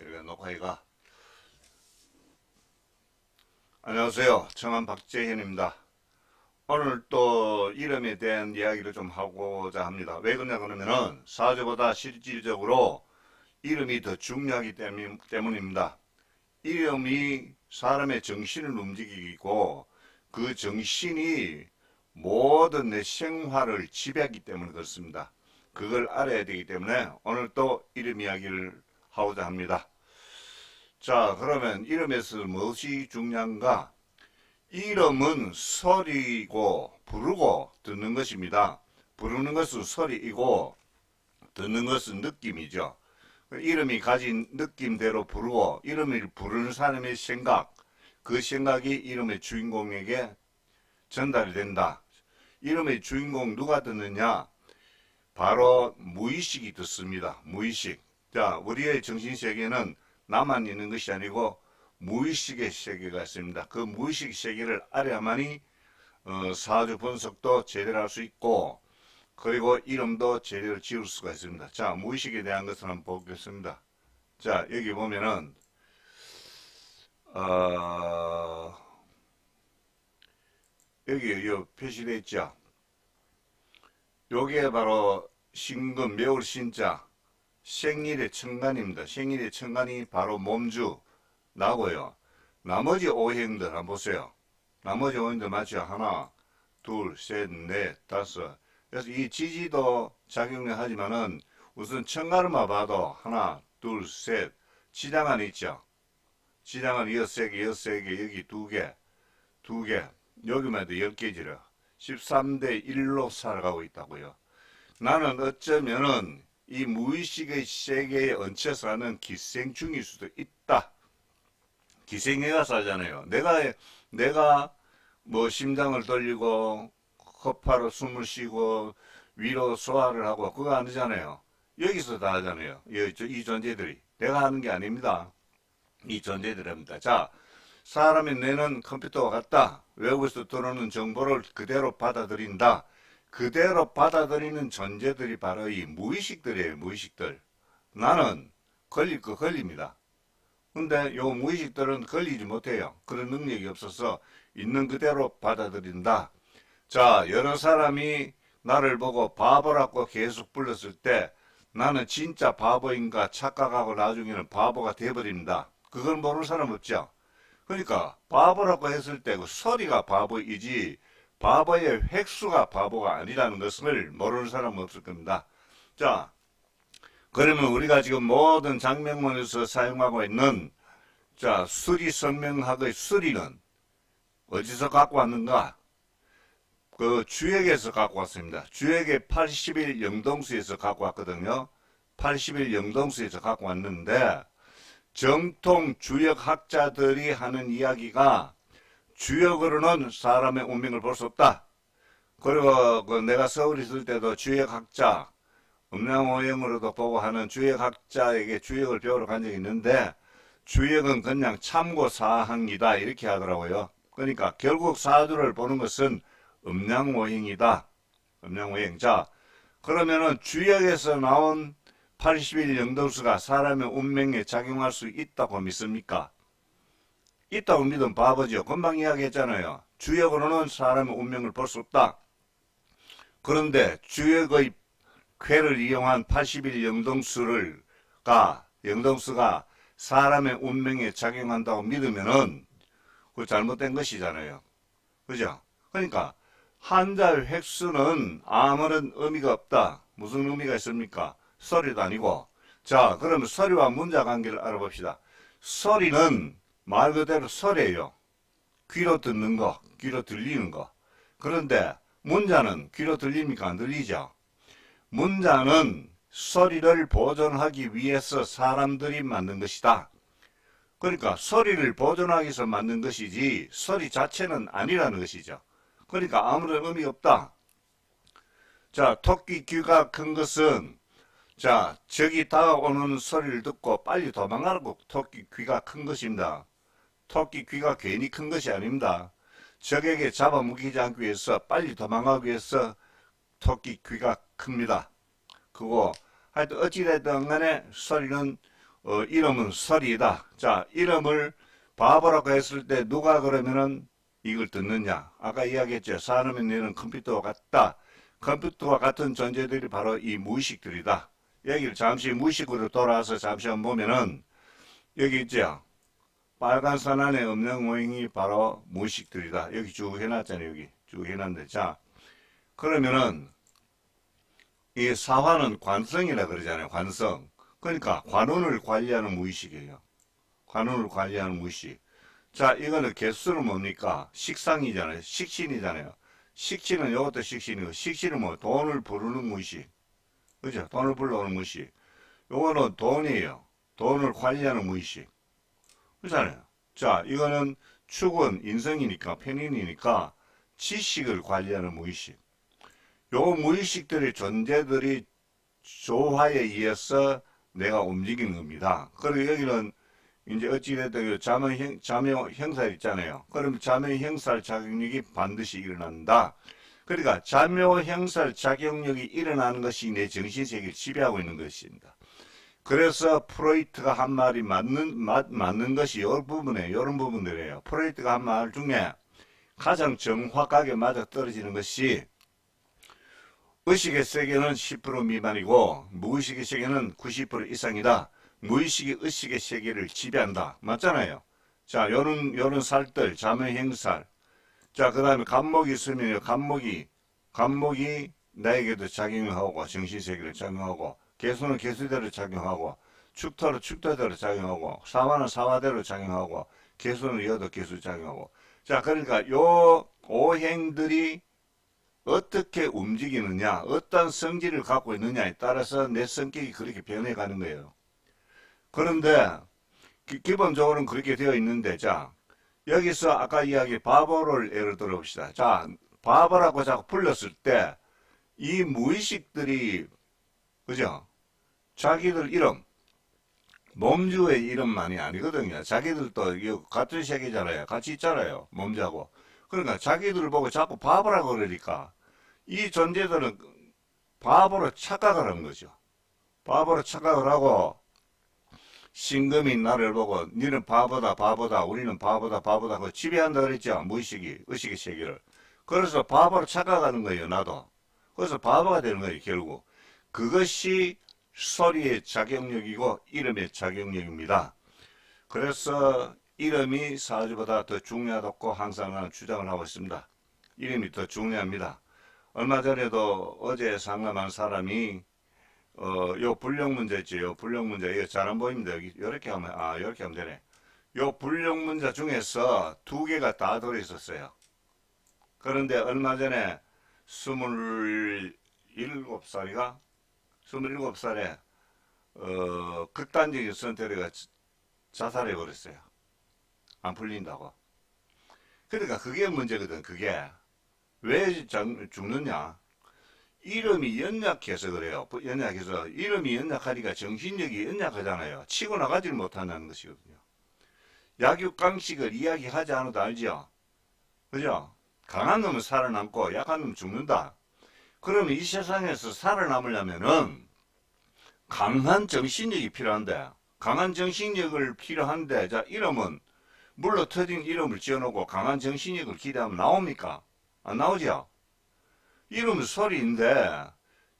이렇게 녹화기가 안녕하세요. 청한 박재현입니다. 오늘 또 이름에 대한 이야기를 좀 하고자 합니다. 왜 그러냐 그러면은 사주보다 실질적으로 이름이 더 중요하기 때문- 때문입니다. 이름이 사람의 정신을 움직이고 그 정신이 모든 내 생활을 지배하기 때문에 그렇습니다. 그걸 알아야 되기 때문에 오늘 또 이름 이야기를 하고자 합니다. 자, 그러면 이름에서 무엇이 중요한가? 이름은 소리고 부르고 듣는 것입니다. 부르는 것은 소리이고 듣는 것은 느낌이죠. 이름이 가진 느낌대로 부르고 이름을 부르는 사람의 생각, 그 생각이 이름의 주인공에게 전달이 된다. 이름의 주인공 누가 듣느냐? 바로 무의식이 듣습니다. 무의식. 자, 우리의 정신 세계는 나만 있는 것이 아니고 무의식의 세계가 있습니다. 그 무의식 세계를 알아야만이 어, 사주 분석도 제대로 할 수 있고 그리고 이름도 제대로 지을 수가 있습니다. 자, 무의식에 대한 것을 한번 보겠습니다. 자, 여기 보면은 어, 여기 요 표시되어 있죠. 요게 바로 신금 매울 신자 생일의 천간입니다. 생일의 천간이 바로 몸주 나고요. 나머지 오행들 한번 보세요. 나머지 오행들 맞죠? 하나, 둘, 셋, 넷, 다섯. 그래서 이 지지도 작용을 하지만은 우선 천간을만 봐도 하나, 둘, 셋, 지장안 있죠? 지장은 여섯 개, 여섯 개, 여기 두 개, 두 개, 여기만 해도 열 개지라. 13대 1로 살아가고 있다고요. 나는 어쩌면은 이 무의식의 세계에 얹혀서 하는 기생충일 수도 있다. 기생애가 사잖아요. 내가, 내가 뭐 심장을 돌리고, 허파로 숨을 쉬고, 위로 소화를 하고, 그거 아니잖아요. 여기서 다 하잖아요. 이 존재들이. 내가 하는 게 아닙니다. 이 존재들입니다. 자, 사람의 뇌는 컴퓨터와 같다. 외부에서 들어오는 정보를 그대로 받아들인다. 그대로 받아들이는 존재들이 바로 이 무의식들이에요, 무의식들. 나는 걸릴 거 걸립니다. 근데 요 무의식들은 걸리지 못해요. 그런 능력이 없어서 있는 그대로 받아들인다. 자, 여러 사람이 나를 보고 바보라고 계속 불렀을 때 나는 진짜 바보인가 착각하고 나중에는 바보가 돼버립니다. 그걸 모르는 사람 없죠? 그러니까 바보라고 했을 때 그 소리가 바보이지 바보의 획수가 바보가 아니라는 것을 모르는 사람은 없을 겁니다. 자, 그러면 우리가 지금 모든 장명문에서 사용하고 있는 자 수리 선명학의 수리는 어디서 갖고 왔는가? 그 주역에서 갖고 왔습니다. 주역의 80일 영동수에서 갖고 왔거든요. 80일 영동수에서 갖고 왔는데 정통 주역학자들이 하는 이야기가 주역으로는 사람의 운명을 볼 수 없다. 그리고 그 내가 서울에 있을 때도 주역학자 음양오형으로도 보고 하는 주역학자에게 주역을 배우러 간 적이 있는데 주역은 그냥 참고 사항이다 이렇게 하더라고요. 그러니까 결국 사주를 보는 것은 음양오행이다. 음양오행. 자 그러면은 주역에서 나온 80일 영동수가 사람의 운명에 작용할 수 있다고 믿습니까? 있다고 믿으면 바보죠. 금방 이야기했잖아요. 주역으로는 사람의 운명을 볼 수 없다. 그런데 주역의 쾌를 이용한 80일 영동수를 가 영동수가 사람의 운명에 작용한다고 믿으면은 그 잘못된 것이잖아요. 그죠? 그러니까 한자의 획수는 아무런 의미가 없다. 무슨 의미가 있습니까? 소리도 아니고. 자, 그러면 소리와 문자 관계를 알아봅시다. 소리는 말 그대로 소리예요. 귀로 듣는 거, 귀로 들리는 거. 그런데 문자는 귀로 들립니까? 안 들리죠? 문자는 소리를 보존하기 위해서 사람들이 만든 것이다. 그러니까 소리를 보존하기 위해서 만든 것이지 소리 자체는 아니라는 것이죠. 그러니까 아무런 의미가 없다. 자, 토끼 귀가 큰 것은 자, 적이 다가오는 소리를 듣고 빨리 도망가고 토끼 귀가 큰 것입니다. 토끼 귀가 괜히 큰 것이 아닙니다. 적에게 잡아먹히지 않기 위해서 빨리 도망가기 위해서 토끼 귀가 큽니다. 그거 하여튼 어찌됐든 간에 소리는 어, 이름은 설이다. 자, 이름을 바보라고 했을 때 누가 그러면은 이걸 듣느냐? 아까 이야기했죠. 사람의 뇌는 컴퓨터와 같다. 컴퓨터와 같은 존재들이 바로 이 무의식들이다. 여기를 잠시 무의식으로 돌아와서 잠시 한번 보면은 여기 있죠. 빨간 선 안에 없는 모형이 바로 무의식들이다. 여기 쭉 해놨잖아요. 여기 쭉 해놨는데 자 그러면은 이 사화는 관성이라 그러잖아요. 관성. 그러니까 관운을 관리하는 무의식이에요. 관운을 관리하는 무의식. 자, 이거는 개수는 뭡니까? 식상이잖아요. 식신이잖아요. 식신은 이것도 식신이고, 식신은 뭐 돈을 부르는 무의식. 그죠? 돈을 불러오는 무의식. 요거는 돈이에요. 돈을 관리하는 무의식. 그렇잖아요. 자, 이거는 축은 인성이니까, 편인이니까 지식을 관리하는 무의식. 요 무의식들의 존재들이 조화에 의해서 내가 움직이는 겁니다. 그리고 여기는 이제 어찌됐든 자명, 형, 자명 형사 있잖아요. 그럼 자명 형사 작용력이 반드시 일어난다. 그러니까 자명 형사 작용력이 일어나는 것이 내 정신세계를 지배하고 있는 것입니다. 그래서 프로이트가 한 말이 맞는, 맞, 맞는 것이 이 부분에, 이런 부분들이에요. 프로이트가 한 말 중에 가장 정확하게 맞아 떨어지는 것이 의식의 세계는 10% 미만이고 무의식의 세계는 90% 이상이다. 무의식이 의식의 세계를 지배한다. 맞잖아요. 자, 요런 요런 살들, 자매 행살. 자, 그다음에 감목이 있으면 감목이 감목이 나에게도 작용하고 정신 세계를 작용하고 개수는 개수대로 작용하고 축토는 축토대로 작용하고 사화는 사화대로 작용하고 개수는 여도 개수 작용하고 자, 그러니까 요 오행들이 어떻게 움직이느냐, 어떤 성질을 갖고 있느냐에 따라서 내 성격이 그렇게 변해가는 거예요. 그런데 기, 기본적으로는 그렇게 되어 있는데, 자, 여기서 아까 이야기 바보를 예를 들어 봅시다. 자, 바보라고 자꾸 불렀을 때, 이 무의식들이, 그죠? 자기들 이름, 몸주의 이름만이 아니거든요. 자기들도 같은 세계잖아요. 같이 있잖아요. 몸주하고. 그러니까 자기들을 보고 자꾸 바보라고 그러니까 이 존재들은 바보로 착각을 한 거죠. 바보로 착각을 하고 신금이 나를 보고 니는 바보다 바보다 우리는 바보다 바보다 그 지배한다 그랬죠. 무의식이 의식의 세계를. 그래서 바보로 착각하는 거예요. 나도. 그래서 바보가 되는 거예요. 결국. 그것이 소리의 작용력이고 이름의 작용력입니다. 그래서 이름이 사주보다 더 중요하다고 항상 주장을 하고 있습니다. 이름이 더 중요합니다. 얼마 전에도 어제 상담한 사람이 어, 요 불력 문제 있죠. 요 불력 문제 이거 잘 안 보입니다. 여기 이렇게 하면 아 이렇게 하면 되네. 요 불력 문제 중에서 두 개가 다 들어 있었어요. 그런데 얼마 전에 스물일곱 살이가 스물일곱 살에 어, 극단적인 선택을 자살해 버렸어요. 안 풀린다고. 그러니까 그게 문제거든. 그게 왜 장- 죽느냐? 이름이 연약해서 그래요. 부- 연약해서 이름이 연약하니까 정신력이 연약하잖아요. 치고 나가질 못한다는 것이거든요. 약육강식을 이야기하지 않아도 알죠. 그죠? 강한 놈은 살아남고 약한 놈은 죽는다. 그러면 이 세상에서 살아남으려면은 강한 정신력이 필요한데 강한 정신력을 필요한데 자 이름은 물로 터진 이름을 지어놓고 강한 정신력을 기대하면 나옵니까? 안 나오죠? 이름은 소리인데,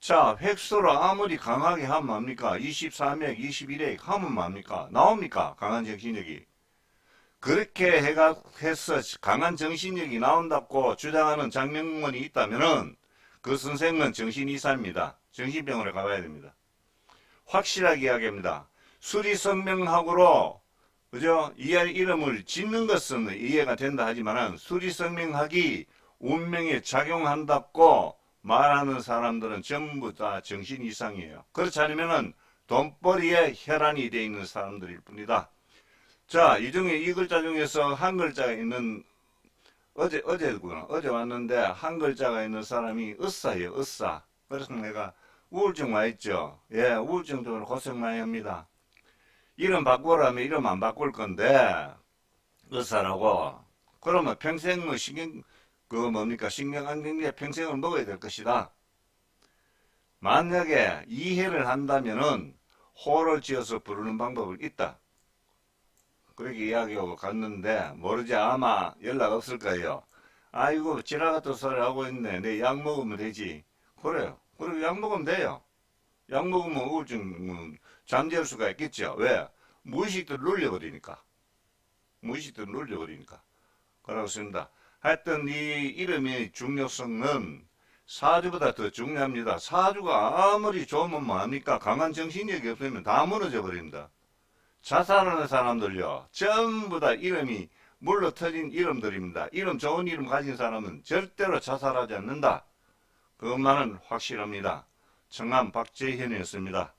자, 획수로 아무리 강하게 하면 뭡니까? 23액, 21액 하면 뭡니까? 나옵니까? 강한 정신력이. 그렇게 해가, 해서 강한 정신력이 나온다고 주장하는 장명문이 있다면은 그 선생은 정신이사입니다. 정신병원에 가봐야 됩니다. 확실하게 이야기합니다. 수리성명학으로 그죠? 이 이름을 짓는 것은 이해가 된다 하지만은 수리성명학이 운명에 작용한다고 말하는 사람들은 전부 다 정신 이상이에요. 그렇지 않으면은 돈벌이에 혈안이 되어 있는 사람들일 뿐이다. 자, 이 중에 이 글자 중에서 한 글자가 있는 어제 어제구나. 어제 왔는데 한 글자가 있는 사람이 으싸예요. 으싸. 그래서 내가 우울증 와 있죠. 예, 우울증 때문에 고생 많이 합니다. 이름 바꾸라면 이름 안 바꿀 건데 의사라고 그러면 평생 뭐 신경 그 뭡니까 신경안경제 평생을 먹어야 될 것이다. 만약에 이해를 한다면은 호를 지어서 부르는 방법을 있다. 그렇게 이야기하고 갔는데 모르지 아마 연락 없을 거예요. 아이고 지나갔던 소리 하고 있네. 내 약 먹으면 되지. 그래요. 그리고 약 먹으면 돼요. 약 먹으면 우울증 잠재울 수가 있겠죠. 왜? 무의식도 눌려버리니까. 무의식도 눌려버리니까. 그렇습니다. 하여튼 이 이름의 중요성은 사주보다 더 중요합니다. 사주가 아무리 좋으면 뭐합니까? 강한 정신력이 없으면 다 무너져 버립니다. 자살하는 사람들요. 전부 다 이름이 물러 터진 이름들입니다. 이름 좋은 이름 가진 사람은 절대로 자살하지 않는다. 그것만은 확실합니다. 청남 박재현이었습니다.